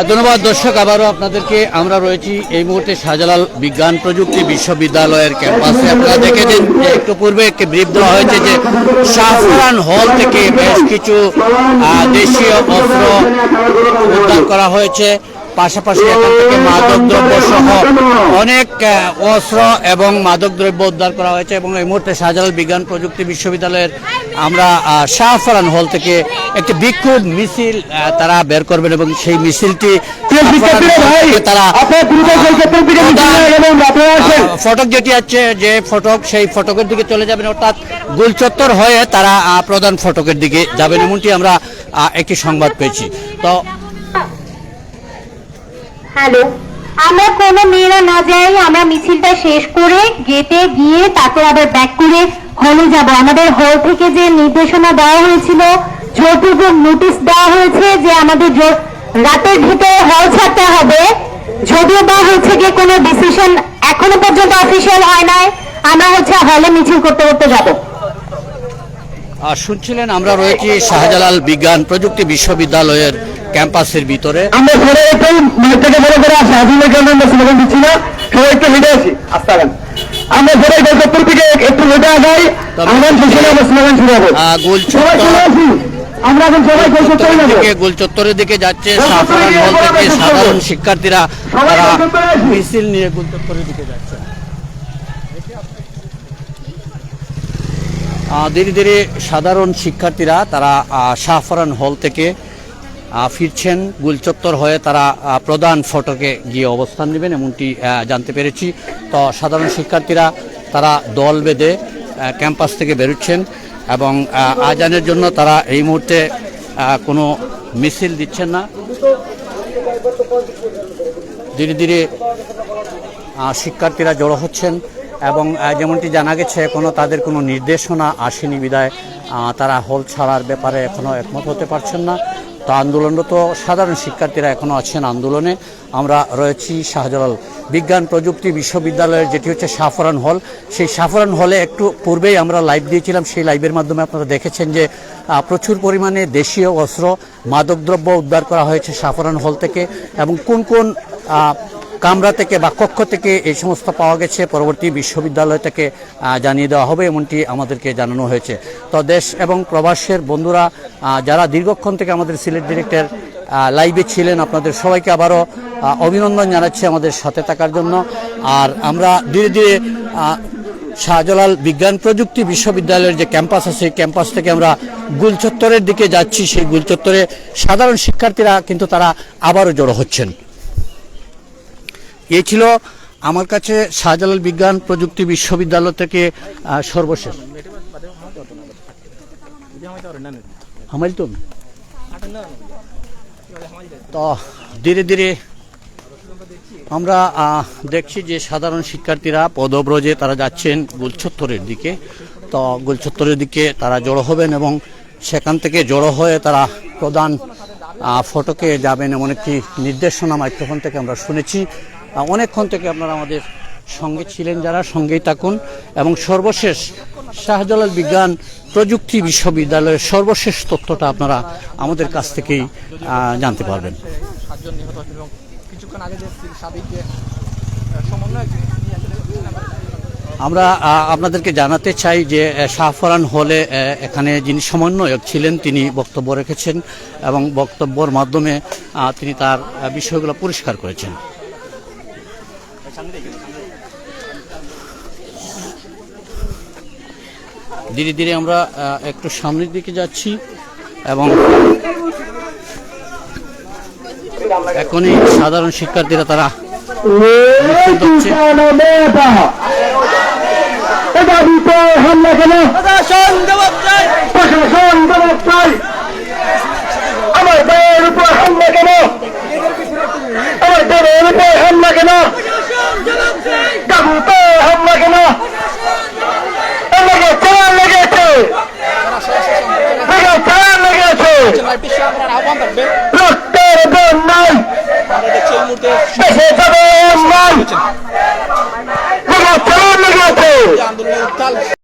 ধন্যবাদ দর্শক, আবারও আপনাদেরকে আমরা রয়েছি এই মুহূর্তে শাহজালাল বিজ্ঞান প্রযুক্তি বিশ্ববিদ্যালয়ের ক্যাম্পাসে। আপনারা দেখেছেন একটু পূর্বে একটি ব্রিফ দেওয়া হয়েছে যে শাহরান হল থেকে বেশ কিছু দেশীয় অস্ত্র উদ্ধার করা হয়েছে। পাশাপাশি এখান থেকে মাদক দ্রব্য সহ অনেক অস্ত্র এবং মাদক দ্রব্য উদ্ধার করা হয়েছে এবং এই মুহূর্তে শাহজালাল বিজ্ঞান প্রযুক্তি বিশ্ববিদ্যালয়ের আমরা শাহফরান হল থেকে একটি বিক্ষোভ মিছিল তারা বের করবেন এবং সেই মিছিলটি তারা ফটক যেটি আছে যে ফটক সেই ফটকের দিকে চলে যাবেন অর্থাৎ গুলচত্বর হয়ে তারা প্রধান ফটকের দিকে যাবেন এমনটি আমরা একটি সংবাদ পেয়েছি। তো হ্যালো। আমরা কোনো মেয়েরা না যাই, আমরা মিছিলটা শেষ করে গেটে গিয়ে আবার ব্যাক করে হলে যাব। আমাদের হল থেকে যে নির্দেশনা দেওয়া হয়েছিল নোটিশ দেওয়া হয়েছে যে আমাদের রাতের ভিতরে হল ছাড়তে হবে, যদিও বা হচ্ছে গিয়ে কোনো ডিসিশন এখনও পর্যন্ত অফিসিয়াল হয় নাই, আমরা হচ্ছে হলে মিছিল করতে করতে যাব। আর শুনছিলেন, আমরা রয়েছি শাহজালাল বিজ্ঞান প্রযুক্তি বিশ্ববিদ্যালয়ের ক্যাম্পাসের ভিতরে। আমরা সবাই একটু মাঠ থেকে বড় করে আসি। হাজির কেন আমরা স্লোগান দিচ্ছি না? সবাই একটু হেঁটে আসি। আস্তাগান আমরা সবাই গল্পপুর থেকে একটু হেঁটে আগাই। আগান শেষে আমরা স্লোগান শুরু হব আহ, সবাই চলে আসি। আমরা এখন সবাই গল্প চলে যাব। থেকে গুলচত্বরের দিকে যাচ্ছে। হল থেকে সাধারণ শিক্ষার্থীরা তারা মিছিল নিয়ে গুলচত্বরের দিকে যাচ্ছে। ধীরে ধীরে সাধারণ শিক্ষার্থীরা তারা শাহফরান হল থেকে ফিরছেন গুলচত্বর হয়ে তারা প্রধান ফটকে গিয়ে অবস্থান নেবেন, এমনটি জানতে পেরেছি। তো সাধারণ শিক্ষার্থীরা, তারা দল বেঁধে ক্যাম্পাস থেকে বেরোচ্ছেন এবং আজানের জন্য তারা এই মুহূর্তে কোনো মিছিল দিচ্ছেন না। ধীরে ধীরে শিক্ষার্থীরা জড়ো হচ্ছেন এবং যেমনটি জানা গেছে এখনও তাদের কোনো নির্দেশনা আসেনি বিদায়। তারা হল ছাড়ার ব্যাপারে এখনও একমত হতে পারছেন না। তো আন্দোলনরত সাধারণ শিক্ষার্থীরা এখনও আছেন আন্দোলনে। আমরা রয়েছি শাহজালাল বিজ্ঞান প্রযুক্তি বিশ্ববিদ্যালয়ের, যেটি হচ্ছে সাফরান হল। সেই সাফরান হলে একটু পূর্বেই আমরা লাইভ দিয়েছিলাম, সেই লাইভের মাধ্যমে আপনারা দেখেছেন যে প্রচুর পরিমাণে দেশীয় অস্ত্র, মাদকদ্রব্য উদ্ধার করা হয়েছে সাফরান হল থেকে এবং কোন কোন কামরা থেকে বা কক্ষ থেকে এই সমস্ত পাওয়া গেছে। পরবর্তী বিশ্ববিদ্যালয় থেকে জানিয়ে দেওয়া হবে, এমনটি আমাদেরকে জানানো হয়েছে। তো দেশ এবং প্রবাসের বন্ধুরা যারা দীর্ঘক্ষণ থেকে আমাদের সিলেট ডিরেক্টর লাইভে ছিলেন, আপনাদের সবাইকে আবারও অভিনন্দন জানাচ্ছি আমাদের সাথে থাকার জন্য। আর আমরা ধীরে ধীরে শাহজালাল বিজ্ঞান প্রযুক্তি বিশ্ববিদ্যালয়ের যে ক্যাম্পাস আছে, সেই ক্যাম্পাস থেকে আমরা গুলচত্বরের দিকে যাচ্ছি। সেই গুলচত্বরে সাধারণ শিক্ষার্থীরা কিন্তু তারা আবারও জড়ো হচ্ছেন। এই ছিল আমার কাছে শাহজালাল বিজ্ঞান প্রযুক্তি বিশ্ববিদ্যালয় থেকে সর্বশেষ। তো? ধীরে ধীরে আমরা দেখছি যে সাধারণ শিক্ষার্থীরা পদব্রজে তারা যাচ্ছেন গুলছত্তরের দিকে। তো গুলছত্তরের দিকে তারা জড়ো হবেন এবং সেখান থেকে জড়ো হয়ে তারা প্রধান ফটকে যাবেন এমন একটি নির্দেশনা মাইক্রোফোন থেকে আমরা শুনেছি। অনেকক্ষণ থেকে আপনারা আমাদের সঙ্গে ছিলেন যারা সঙ্গেই থাকুন। এবং সর্বশেষ শাহজালাল বিজ্ঞান প্রযুক্তি বিশ্ববিদ্যালয়ের সর্বশেষ তথ্যটা আপনারা আমাদের কাছ থেকেই জানতে পারবেন। আমরা আপনাদেরকে জানাতে চাই যে শাহফরান হলে এখানে যিনি সমন্বয়ক ছিলেন তিনি বক্তব্য রেখেছেন এবং বক্তব্যর মাধ্যমে তিনি তার বিষয়গুলো পরিষ্কার করেছেন। ধীরে ধীরে আমরা একটু সামনের দিকে যাচ্ছি এবং এখনই সাধারণ শিক্ষার্থীরা তারা আমার কেন উপর হামলা কেন? আমার উপর হামলা কেন? তাগুতে হামলা কেন লেগেছে। চার লেগেছে। চার লেগেছে রক্তের জন্য দেশে